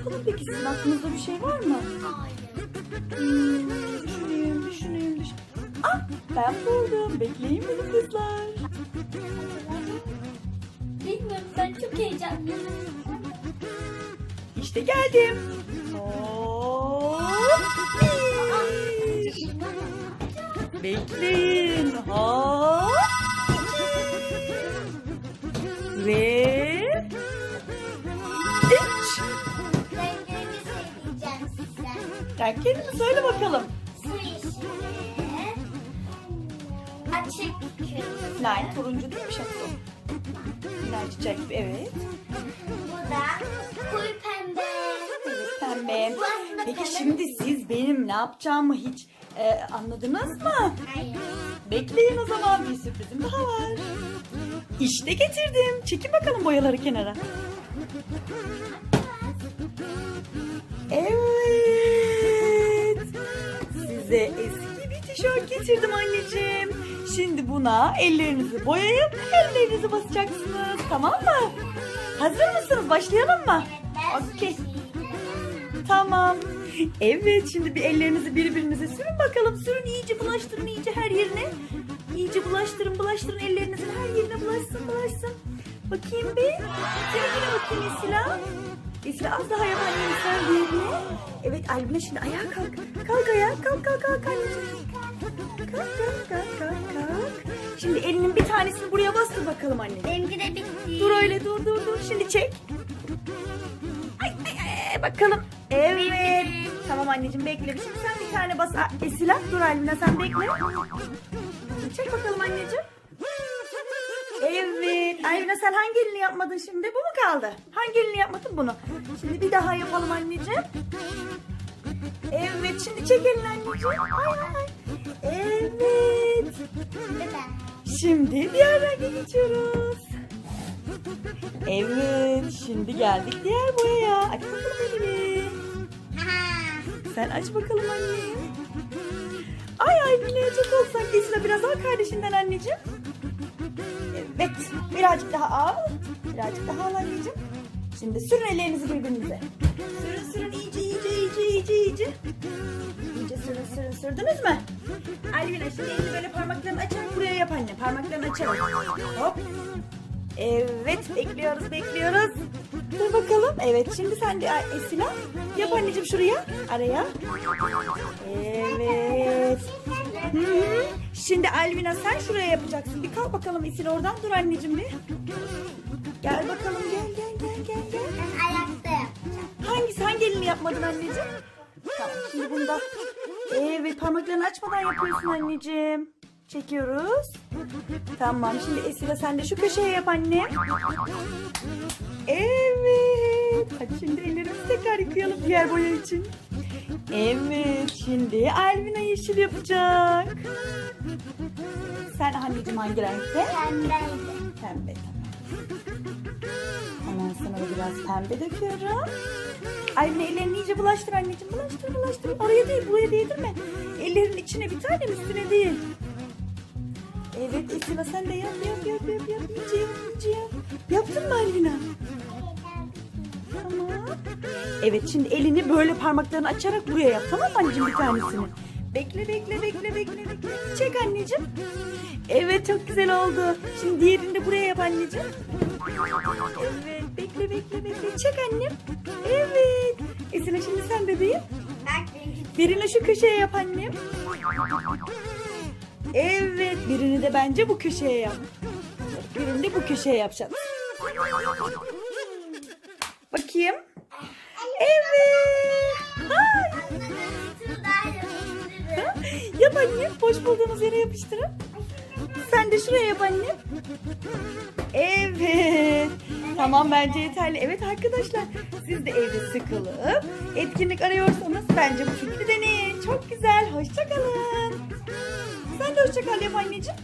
yapalım peki sizin aklınızda bir şey var mı? Hmm, düşüneyim, düşüneyim, düşün. Ah, ben buldum. Bekleyin beni kızlar. Bilmiyorum ben çok heyecanlıyım. İşte geldim. Hop. Bekleyin. Hop. Ve üç. Size. Renklerini söyle bakalım. Su yeşili. Açık kırmızı. Lime turuncu değil mi şapka? Lime çiçek evet. Bu da koyu pembe. Evet pembe. Bu aslında Peki pembe şimdi siz benim ne yapacağımı hiç e, anladınız mı? Hayır. Bekleyin o zaman bir sürprizim daha var. İşte getirdim. Çekin bakalım boyaları kenara. Evet. Size eski bir tişört getirdim anneciğim. Şimdi buna ellerinizi boyayıp ellerinizi basacaksınız. Tamam mı? Hazır mısınız? Başlayalım mı? Okey. Tamam. Evet şimdi bir ellerinizi birbirinize sürün bakalım. Sürün iyice bulaştırın iyice her yerine. İyice bulaştırın bulaştırın ellerinizin her yerine bulaşsın bulaşsın. Bakayım bir. Seninkine bakayım Esila. Esila az daha yap annem sen diğerine. Evet Albina şimdi ayağa kalk. Kalk ayağa kalk kalk kalk anneciğim. Kalk kalk kalk kalk kalk. Şimdi elinin bir tanesini buraya bastır bakalım anne. Benimki de bitti. Dur öyle dur dur dur. Şimdi çek. Ay, ay, ay, bakalım. Evet. Tamam anneciğim bekle. Şimdi sen bir tane bas. Esila dur Almina sen bekle. Çek bakalım anneciğim. Evet. Almina sen hangi elini yapmadın şimdi? Bu mu kaldı? Hangi elini yapmadın bunu? Şimdi bir daha yapalım anneciğim. Evet şimdi çek elini anneciğim. Ay, ay. Evet. Şimdi diğer renge geçiyoruz. Evet, şimdi geldik diğer boyaya. Aç bakalım elini. Sen aç bakalım anne. Ay ay Mine çok olsan Esra biraz al kardeşinden anneciğim. Evet, birazcık daha al. Birazcık daha al anneciğim. Şimdi sürün ellerinizi birbirinize. Sürün sürün iyice iyice iyice iyice iyice. İyice sürün sürün sürdünüz mü? Alvina şimdi elini böyle parmaklarını açarak buraya yap anne. Parmaklarını açarak. Hop. Evet bekliyoruz bekliyoruz. Dur bakalım. Evet şimdi sen de Esila yap anneciğim şuraya araya. Evet. Hı hı. Şimdi Alvina sen şuraya yapacaksın. Bir kalk bakalım Esila oradan dur anneciğim bir. Gel bakalım gel gel gel gel gel. Ben ayakta yapacağım. Hangisi hangi elini yapmadın anneciğim? Tamam şimdi bunu da evet parmaklarını açmadan yapıyorsun anneciğim. Çekiyoruz. Tamam şimdi Esila sen de şu köşeye yap anne. Evet. Hadi şimdi ellerimizi tekrar yıkayalım diğer boya için. Evet şimdi Alvina yeşil yapacak. Sen anneciğim hangi renkte? Pembeydi. Pembe tamam. Hemen sana da biraz pembe döküyorum. Alvina ellerini iyice bulaştır anneciğim. Bulaştır bulaştır. Oraya değil buraya değdirme. Ellerin içine bir tane üstüne değil. Evet Esila sen de yap yap yap yap yap. İyice yap iyice yap. Yaptın mı Alvina? Tamam. Evet şimdi elini böyle parmaklarını açarak buraya yap tamam mı anneciğim bir tanesini? Bekle bekle bekle bekle bekle. Çek anneciğim. Evet çok güzel oldu. Şimdi diğerini de buraya yap anneciğim. Evet bekle bekle bekle. Çek annem. Evet. Esile şimdi sen bebeğim. Birini şu köşeye yap annem. Evet birini de bence bu köşeye yap. Birini de bu köşeye yapacağız. Bakayım. Evet. Yap annem. Boş bulduğunuz yere yapıştırın. Sen de şuraya yap annem. Evet. Tamam bence yeterli. Evet arkadaşlar siz de evde sıkılıp etkinlik arıyorsanız bence bu fikri deneyin. Çok güzel. Hoşçakalın. Sen de hoşçakal yap anneciğim.